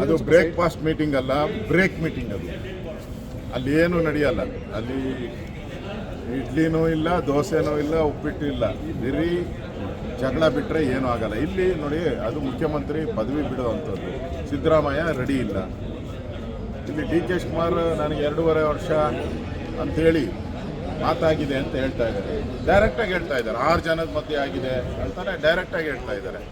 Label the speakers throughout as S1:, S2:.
S1: ಅದು breakfast meeting ಅಲ್ಲ break meeting ಅದು. ಅಲ್ಲಿ ಏನು ನಡೆಯಲ್ಲ. ಅಲ್ಲಿ ಇಡ್ಲಿನೂ ಇಲ್ಲ, ದೋಸೆನೂ ಇಲ್ಲ, ಉಪ್ಪಿಟ್ಟು ಇಲ್ಲ. ಬರೀ ಜಗಳ ಬಿಟ್ಟರೆ ಏನೂ ಆಗಲ್ಲ. ಇಲ್ಲಿ ನೋಡಿ, ಅದು ಮುಖ್ಯಮಂತ್ರಿ ಪದವಿ ಬಿಡುವಂಥದ್ದು. ಸಿದ್ದರಾಮಯ್ಯ ರೆಡಿ ಇಲ್ಲ. ಇಲ್ಲಿ ಡಿ ಕೆ ಶಿವಕುಮಾರ್ ನನಗೆ ಎರಡೂವರೆ ವರ್ಷ ಅಂಥೇಳಿ ಮಾತಾಗಿದೆ ಅಂತ ಹೇಳ್ತಾ ಇದ್ದಾರೆ. ಡೈರೆಕ್ಟಾಗಿ ಹೇಳ್ತಾ ಇದ್ದಾರೆ. ಆರು ಜನದ ಮಧ್ಯೆ ಆಗಿದೆ ಅಂತಾನೆ ಡೈರೆಕ್ಟಾಗಿ ಹೇಳ್ತಾ ಇದ್ದಾರೆ.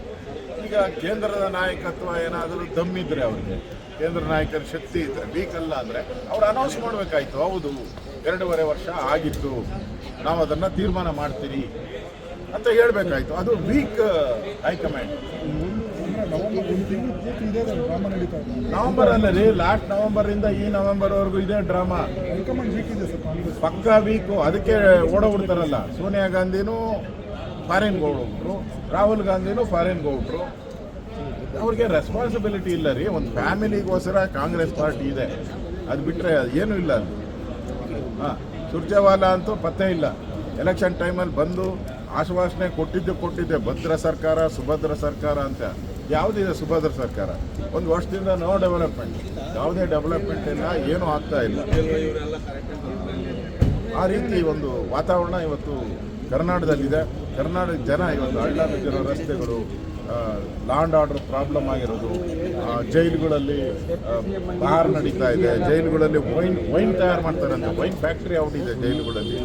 S1: ಈಗ ಕೇಂದ್ರದ ನಾಯಕತ್ವ ಏನಾದರೂ ದಮ್ಮಿದ್ರೆ ಅವರಿಗೆ ಕೇಂದ್ರ ನಾಯಕರ ಶಕ್ತಿ ಇದ್ರೆ ವೀಕಲ್ಲ ಅಲ್ಲ ಅಂದರೆ ಅವ್ರು ಅನೌನ್ಸ್ ಮಾಡಬೇಕಾಯ್ತು. ಹೌದು ಎರಡೂವರೆ ವರ್ಷ ಆಗಿತ್ತು. ನಾವು ಅದನ್ನು ತೀರ್ಮಾನ ಮಾಡ್ತೀರಿ ಅಂತ ಹೇಳಬೇಕಾಯ್ತು. ಅದು ವೀಕ್ ಹೈಕಮಾಂಡ್
S2: ನವೆಂಬರ್ ಅಲ್ಲರಿ ಲಾಸ್ಟ್ ಪೂರ್ತಿ ಇದೆ ಈ
S1: ನವೆಂಬರ್ ಅಲ್ಲ ರೀ ಲಾಸ್ಟ್ ನವೆಂಬರಿಂದ ಈ ನವೆಂಬರ್ವರೆಗೂ ಇದೆ ಡ್ರಾಮಾ ಪಕ್ಕಾ ವೀಕು ಅದಕ್ಕೆ ಓಡೋಗ್ಬಿಡ್ತಾರಲ್ಲ ಸೋನಿಯಾ ಗಾಂಧಿನೂ ಫಾರಿನ್ಗೆ ಗೌಡ್ರು ರಾಹುಲ್ ಗಾಂಧಿನೂ ಫಾರಿನ್ಗೆ ಗೌಡ್ರು ಅವ್ರಿಗೆ ರೆಸ್ಪಾನ್ಸಿಬಿಲಿಟಿ ಇಲ್ಲ ರೀ, ಒಂದು ಫ್ಯಾಮಿಲಿಗೋಸ್ಕರ ಕಾಂಗ್ರೆಸ್ ಪಾರ್ಟಿ ಇದೆ. ಅದು ಬಿಟ್ಟರೆ ಏನೂ ಇಲ್ಲ ಅಲ್ಲಿ. ಹಾಂ, ಸುರ್ಜೇವಾಲಾ ಅಂತೂ ಪತ್ತೆ ಇಲ್ಲ. ಎಲೆಕ್ಷನ್ ಟೈಮಲ್ಲಿ ಬಂದು ಆಶ್ವಾಸನೆ ಕೊಟ್ಟಿದ್ದು ಕೊಟ್ಟಿದ್ದೆ, ಭದ್ರ ಸರ್ಕಾರ, ಸುಭದ್ರ ಸರ್ಕಾರ ಅಂತ. ಯಾವುದಿದೆ ಸುಭದ್ರ ಸರ್ಕಾರ? ಒಂದು ವರ್ಷದಿಂದ ನೋ ಡೆವಲಪ್ಮೆಂಟ್ ಯಾವುದೇ ಡೆವಲಪ್ಮೆಂಟ್ ಇಲ್ಲ, ಏನೂ ಆಗ್ತಾ ಇಲ್ಲ. ಆ ರೀತಿ ಒಂದು ವಾತಾವರಣ ಇವತ್ತು ಕರ್ನಾಟಕದಲ್ಲಿದೆ. ಕರ್ನಾಟಕ ಜನ ಇವತ್ತು ಹಳ್ಳ ಬಿದ್ದಿರೋ ರಸ್ತೆಗಳು ಲ್ಯಾಂಡ್ ಆರ್ಡರ್ ಪ್ರಾಬ್ಲಮ್ ಆಗಿರೋದು ಜೈಲುಗಳಲ್ಲಿ ಬಾರ್ ನಡೀತಾ ಇದೆ. ಜೈಲುಗಳಲ್ಲಿ ವೈನ್ ವೈನ್ ತಯಾರು ಮಾಡ್ತಾರೆ ಅಂತ, ವೈನ್ ಫ್ಯಾಕ್ಟ್ರಿ ಇದೆ ಜೈಲುಗಳಲ್ಲಿ.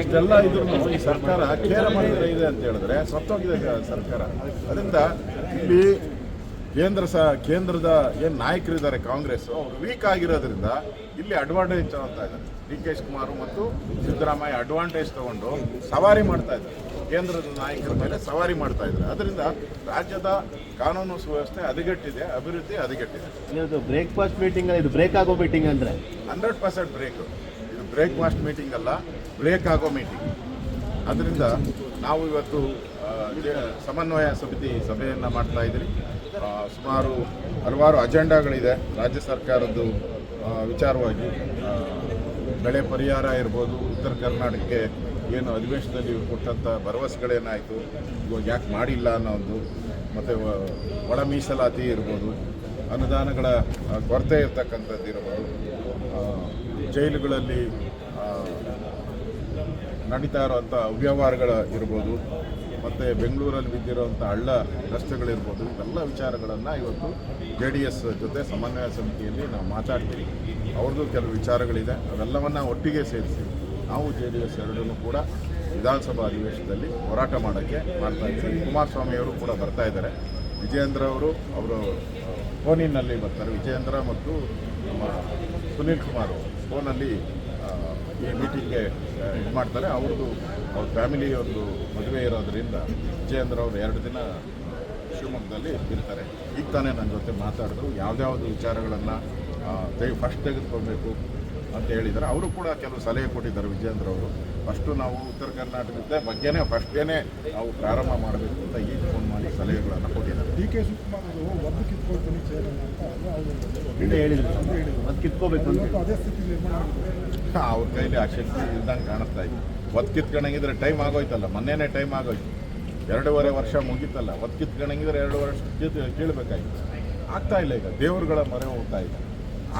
S1: ಇಷ್ಟೆಲ್ಲ ಇದ್ರು ಈ ಸರ್ಕಾರ ಕೇರ ಮಾಡಿದ್ರೆ ಇದೆ ಅಂತ ಹೇಳಿದ್ರೆ ಸತ್ತೋಗಿದೆ ಸರ್ಕಾರ. ಅದರಿಂದ ಇಲ್ಲಿ ಕೇಂದ್ರ ಸ ಕೇಂದ್ರದ ಏನು ನಾಯಕರಿದ್ದಾರೆ ಕಾಂಗ್ರೆಸ್ ಅವರು ವೀಕ್ ಆಗಿರೋದ್ರಿಂದ ಇಲ್ಲಿ ಅಡ್ವಾಂಟೇಜ್ ತಗೊಳ್ತಾ ಇದ್ದಾರೆ. ಡಿ ಕೆ ಶಿವಕುಮಾರ್ ಮತ್ತು ಸಿದ್ದರಾಮಯ್ಯ ಅಡ್ವಾಂಟೇಜ್ ತಗೊಂಡು ಸವಾರಿ ಮಾಡ್ತಾ ಇದ್ದಾರೆ. ಕೇಂದ್ರದ ನಾಯಕರ ಮೇಲೆ ಸವಾರಿ ಮಾಡ್ತಾ ಇದ್ದಾರೆ. ಅದರಿಂದ ರಾಜ್ಯದ ಕಾನೂನು ಸುವ್ಯವಸ್ಥೆ ಹದಗೆಟ್ಟಿದೆ ಅಭಿವೃದ್ಧಿ ಹದಗೆಟ್ಟಿದೆ.
S3: ಇದು ಬ್ರೇಕ್ಫಾಸ್ಟ್ ಮೀಟಿಂಗ್ ಇದು ಬ್ರೇಕ್ ಆಗೋ ಮೀಟಿಂಗ್ ಅಂದ್ರೆ?
S1: ಹಂಡ್ರೆಡ್ ಪರ್ಸೆಂಟ್ ಬ್ರೇಕ್ ಇದು ಬ್ರೇಕ್ಫಾಸ್ಟ್ ಮೀಟಿಂಗ್ ಅಲ್ಲ ಬ್ರೇಕ್ ಆಗೋ ಮೀಟಿಂಗ್ ಅದರಿಂದ ನಾವು ಇವತ್ತು ಸಮನ್ವಯ ಸಮಿತಿ ಸಭೆಯನ್ನು ಮಾಡ್ತಾ ಇದ್ದೀರಿ. ಸುಮಾರು ಹಲವಾರು ಅಜೆಂಡಾಗಳಿದೆ. ರಾಜ್ಯ ಸರ್ಕಾರದ್ದು ವಿಚಾರವಾಗಿ. ಬೆಳೆ ಪರಿಹಾರ ಇರ್ಬೋದು, ಉತ್ತರ ಕರ್ನಾಟಕಕ್ಕೆ ಏನು ಅಧಿವೇಶನದಲ್ಲಿ ಕೊಟ್ಟಂಥ ಭರವಸೆಗಳೇನಾಯಿತು, ಇವಾಗ ಯಾಕೆ ಮಾಡಿಲ್ಲ ಅನ್ನೋ ಒಂದು, ಮತ್ತು ಒಳ ಮೀಸಲಾತಿ ಇರ್ಬೋದು, ಅನುದಾನಗಳ ಕೊರತೆ ಇರ್ತಕ್ಕಂಥದ್ದು ಇರ್ಬೋದು ಜೈಲುಗಳಲ್ಲಿ ನಡೀತಾ ಇರೋವಂಥ ಅವ್ಯವಹಾರಗಳ ಇರ್ಬೋದು, ಮತ್ತು ಬೆಂಗಳೂರಲ್ಲಿ ಬಿದ್ದಿರುವಂಥ ಹಳ್ಳ ರಸ್ತೆಗಳಿರ್ಬೋದು, ಇವೆಲ್ಲ ವಿಚಾರಗಳನ್ನು ಇವತ್ತು ಜೆ ಡಿ ಎಸ್ ಜೊತೆ ಸಮನ್ವಯ ಸಮಿತಿಯಲ್ಲಿ ನಾವು ಮಾತಾಡ್ತೀವಿ. ಅವ್ರದ್ದು ಕೆಲವು ವಿಚಾರಗಳಿದೆ, ಅವೆಲ್ಲವನ್ನು ಒಟ್ಟಿಗೆ ಸೇರಿಸಿ ನಾವು ಜೆ ಡಿ ಎಸ್ ಎರಡನ್ನೂ ಕೂಡ ವಿಧಾನಸಭಾ ಅಧಿವೇಶನದಲ್ಲಿ ಹೋರಾಟ ಮಾಡೋಕ್ಕೆ ಮಾಡ್ತಾ ಇದ್ದೀವಿ. ಕುಮಾರಸ್ವಾಮಿಯವರು ಕೂಡ ಬರ್ತಾ ಇದ್ದಾರೆ. ವಿಜಯೇಂದ್ರ ಅವರು ಅವರು ಫೋನಿನಲ್ಲಿ ಬರ್ತಾರೆ. ವಿಜಯೇಂದ್ರ ಮತ್ತು ನಮ್ಮ ಸುನೀಲ್ ಕುಮಾರ್ ಫೋನಲ್ಲಿ ಈ ಮೀಟಿಂಗ್ಗೆ ಇದು ಮಾಡ್ತಾರೆ. ಅವ್ರದ್ದು, ಅವ್ರ ಫ್ಯಾಮಿಲಿ ಒಂದು ಮದುವೆ ಇರೋದ್ರಿಂದ ವಿಜಯೇಂದ್ರ ಅವರು ಎರಡು ದಿನ ಶಿವಮೊಗ್ಗದಲ್ಲಿ ಇರ್ತಾರೆ. ಈಗ ತಾನೇ ನನ್ನ ಜೊತೆ ಮಾತಾಡಿದ್ರು. ಯಾವ್ದಾವ್ದು ವಿಚಾರಗಳನ್ನು ತೆಗೆ ಫಸ್ಟ್ ತೆಗೆದುಕೊಳ್ಬೇಕು ಅಂತ ಹೇಳಿದ್ದಾರೆ. ಅವರು ಕೂಡ ಕೆಲವು ಸಲಹೆ ಕೊಟ್ಟಿದ್ದಾರೆ ವಿಜಯೇಂದ್ರ ಅವರು. ಫಸ್ಟು ನಾವು ಉತ್ತರ ಕರ್ನಾಟಕದ ಬಗ್ಗೆನೇ ಫಸ್ಟೇನೆ ನಾವು ಪ್ರಾರಂಭ ಮಾಡಬೇಕು ಅಂತ ಈ ಫೋನ್ ಮಾಡಿ ಸಲಹೆಗಳನ್ನು ಕೊಟ್ಟಿದ್ದಾರೆ.
S2: ಡಿ ಕೆ ಶಿವಕುಮಾರ್ ಅವರು ಒದ್ದು ಕಿತ್ಕೊಳ್ತೀನಿ ಅಂತ ಅಂದ್ರೆ
S3: ಹೇಳಿದ್ರು. ಮತ್ತೆ ಕಿತ್ಕೋಬೇಕು ಅಂತ
S2: ಇವತ್ತು ಅದೇ ಸ್ಥಿತಿ ನಿರ್ಮಾಣ ಆಗಿದೆ.
S1: ಅವ್ರ ಕೈಲಿ ಆ ಶಕ್ತಿ ಇಲ್ದಂಗೆ ಕಾಣಿಸ್ತಾ ಇದೆ. ಒತ್ತು ಕಿತ್ಕೊಂಡಂಗಿದ್ರೆ ಟೈಮ್ ಆಗೋಯ್ತಲ್ಲ ಮೊನ್ನೆನೇ ಟೈಮ್ ಆಗೋಯ್ತು. ಎರಡೂವರೆ ವರ್ಷ ಮುಗೀತಲ್ಲ ಒತ್ತು ಕಿತ್ಕೊಂಡಂಗಿದ್ರೆ ಎರಡು ವರ್ಷ ಕೀಳ್ಬೇಕಾಯ್ತು. ಆಗ್ತಾ ಇಲ್ಲ ಈಗ ದೇವ್ರುಗಳ ಮೊರೆ ಹೋಗ್ತಾ ಇದೆ.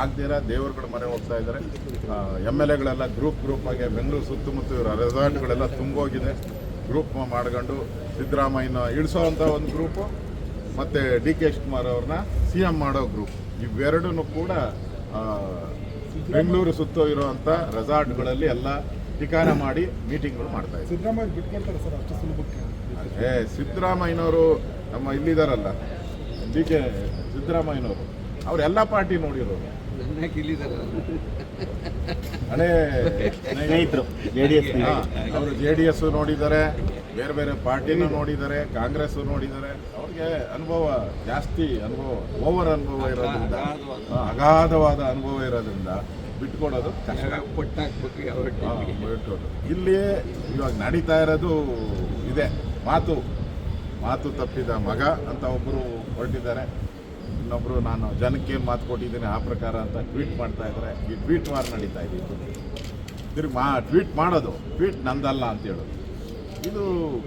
S1: ಆಗ್ದಿರ ದೇವ್ರುಗಳ ಮರೆ ಹೋಗ್ತಾ ಇದ್ದಾರೆ ಎಂ ಎಲ್ ಎಗಳೆಲ್ಲ ಗ್ರೂಪ್ ಗ್ರೂಪ್ ಆಗಿ ಬೆಂಗಳೂರು ಸುತ್ತಮುತ್ತ ಇರೋ ರೆಸಾರ್ಟ್ಗಳೆಲ್ಲ ತುಂಬೋಗಿದೆ. ಗ್ರೂಪ್ ಮಾಡ್ಕೊಂಡು ಸಿದ್ದರಾಮಯ್ಯನ ಇಳಿಸೋವಂಥ ಒಂದು ಗ್ರೂಪು ಮತ್ತು ಡಿ ಕೆ ಶಿವಕುಮಾರ್ ಅವ್ರನ್ನ ಸಿ ಎಂ ಮಾಡೋ ಗ್ರೂಪ್. ಇವೆರಡೂ ಕೂಡ ಬೆಂಗಳೂರು ಸುತ್ತ ಇರುವಂಥ ರೆಸಾರ್ಟ್ಗಳಲ್ಲಿ ಎಲ್ಲ ಠಿಕಾಣ ಮಾಡಿ ಮೀಟಿಂಗ್ಗಳು ಮಾಡ್ತಾ ಇದ್ದಾರೆ.
S2: ಸಿದ್ದರಾಮಯ್ಯ ಬಿಟ್ಕೊಳ್ತಾರೆ ಸರ್ ಅಷ್ಟು ಸುಲಭಕ್ಕೆ.
S1: ಏ ಸಿದ್ದರಾಮಯ್ಯನವರು ನಮ್ಮ ಇಲ್ಲಿದಾರಲ್ಲ ಡಿ ಕೆ ಸಿದ್ದರಾಮಯ್ಯನವರು. ಅವ್ರು ಎಲ್ಲ ಪಾರ್ಟಿ ನೋಡಿರೋರು. ಹಳೇ
S3: ಸ್ನೇಹಿತರು
S1: ಅವರು ಜೆ ಡಿ ಎಸ್ ನೋಡಿದ್ದಾರೆ ಬೇರೆ ಬೇರೆ ಪಾರ್ಟಿನೂ ನೋಡಿದ್ದಾರೆ ಕಾಂಗ್ರೆಸ್ ನೋಡಿದ್ದಾರೆ. ಅವ್ರಿಗೆ ಅನುಭವ ಜಾಸ್ತಿ ಅನುಭವ ಓವರ್ ಅನುಭವ ಇರೋದ್ರಿಂದ ಅಗಾಧವಾದ ಅನುಭವ ಇರೋದ್ರಿಂದ ಬಿಟ್ಕೊಡೋದು ಬಿಟ್ಕೊಡೋದು. ಇಲ್ಲಿ ಇವಾಗ ನಡೀತಾ ಇರೋದು ಇದೆ. ಮಾತು ಮಾತು ತಪ್ಪಿದ ಮಗ ಅಂತ ಒಬ್ಬರು ಹೊರಟಿದ್ದಾರೆ. ಇನ್ನೊಬ್ಬರು ನಾನು ಜನಕ್ಕೆ ಏನು ಮಾತು ಕೊಟ್ಟಿದ್ದೀನಿ ಆ ಪ್ರಕಾರ ಅಂತ ಟ್ವೀಟ್ ಮಾಡ್ತಾ ಇದ್ದಾರೆ ಈ ಟ್ವೀಟ್ ವಾರ್ ನಡೀತಾ ಇದೆ ತಿರ್ಗಿ ಮಾ ಟ್ವೀಟ್ ಮಾಡೋದು, ಟ್ವೀಟ್ ನಂದಲ್ಲ ಅಂತ ಹೇಳೋದು ಇದು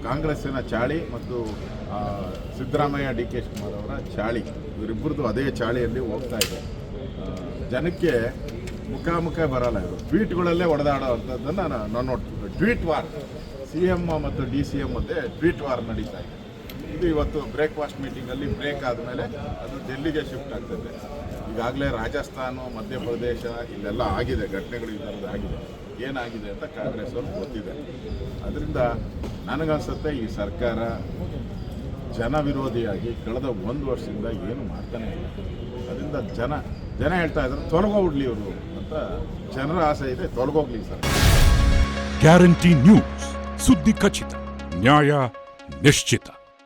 S1: ಕಾಂಗ್ರೆಸ್ಸಿನ ಚಾಳಿ ಮತ್ತು ಸಿದ್ದರಾಮಯ್ಯ, ಡಿ ಕೆ ಶಿವಕುಮಾರ್ ಅವರ ಚಾಳಿ. ಇವರಿಬ್ಬರದ್ದು ಅದೇ ಚಾಳಿಯಲ್ಲಿ ಹೋಗ್ತಾ ಇದೆ. ಜನಕ್ಕೆ ಮುಖಾಮುಖ ಬರಲ್ಲ ಇದು ಟ್ವೀಟ್ಗಳಲ್ಲೇ ಹೊಡೆದಾಡೋ ಅಂಥದ್ದನ್ನು ನಾನು ನೋಡ್ತೀನಿ. ಟ್ವೀಟ್ ವಾರ್, ಸಿ ಎಂ ಮತ್ತು ಡಿ ಸಿ ಎಂ ಮಧ್ಯೆ ಟ್ವೀಟ್ ವಾರ್ ನಡೀತಾ ಇದೆ. ಇದು ಇವತ್ತು ಬ್ರೇಕ್ಫಾಸ್ಟ್ ಮೀಟಿಂಗಲ್ಲಿ ಬ್ರೇಕ್ ಆದಮೇಲೆ ಅದು ಡೆಲ್ಲಿಗೆ ಶಿಫ್ಟ್ ಆಗ್ತದೆ. ಈಗಾಗಲೇ ರಾಜಸ್ಥಾನ, ಮಧ್ಯಪ್ರದೇಶ ಇಲ್ಲೆಲ್ಲ ಆಗಿದೆ, ಘಟನೆಗಳು ಈ ಥರದ್ದು ಆಗಿದೆ. ಏನಾಗಿದೆ ಅಂತ ಕಾಂಗ್ರೆಸ್ ಅವರು ಗೊತ್ತಿದೆ. ಅದರಿಂದ ನನಗನ್ಸುತ್ತೆ ಈ ಸರ್ಕಾರ ಜನ ವಿರೋಧಿಯಾಗಿ ಕಳೆದ ಒಂದು ವರ್ಷದಿಂದ ಏನು ಮಾಡ್ತಾನೆ ಇಲ್ಲ. ಅದರಿಂದ ಜನ ಜನ ಹೇಳ್ತಾ ಇದ್ದಾರೆ, ತೊಲಗೋಗ್ಲಿ ಇವರು ಅಂತ ಜನರ ಆಸೆ ಇದೆ, ತೊಲಗೋಗ್ಲಿ ಸರ್
S4: ಗ್ಯಾರಂಟಿ ನ್ಯೂಸ್, ಸುದ್ದಿ ಖಚಿತ, ನ್ಯಾಯ ನಿಶ್ಚಿತ.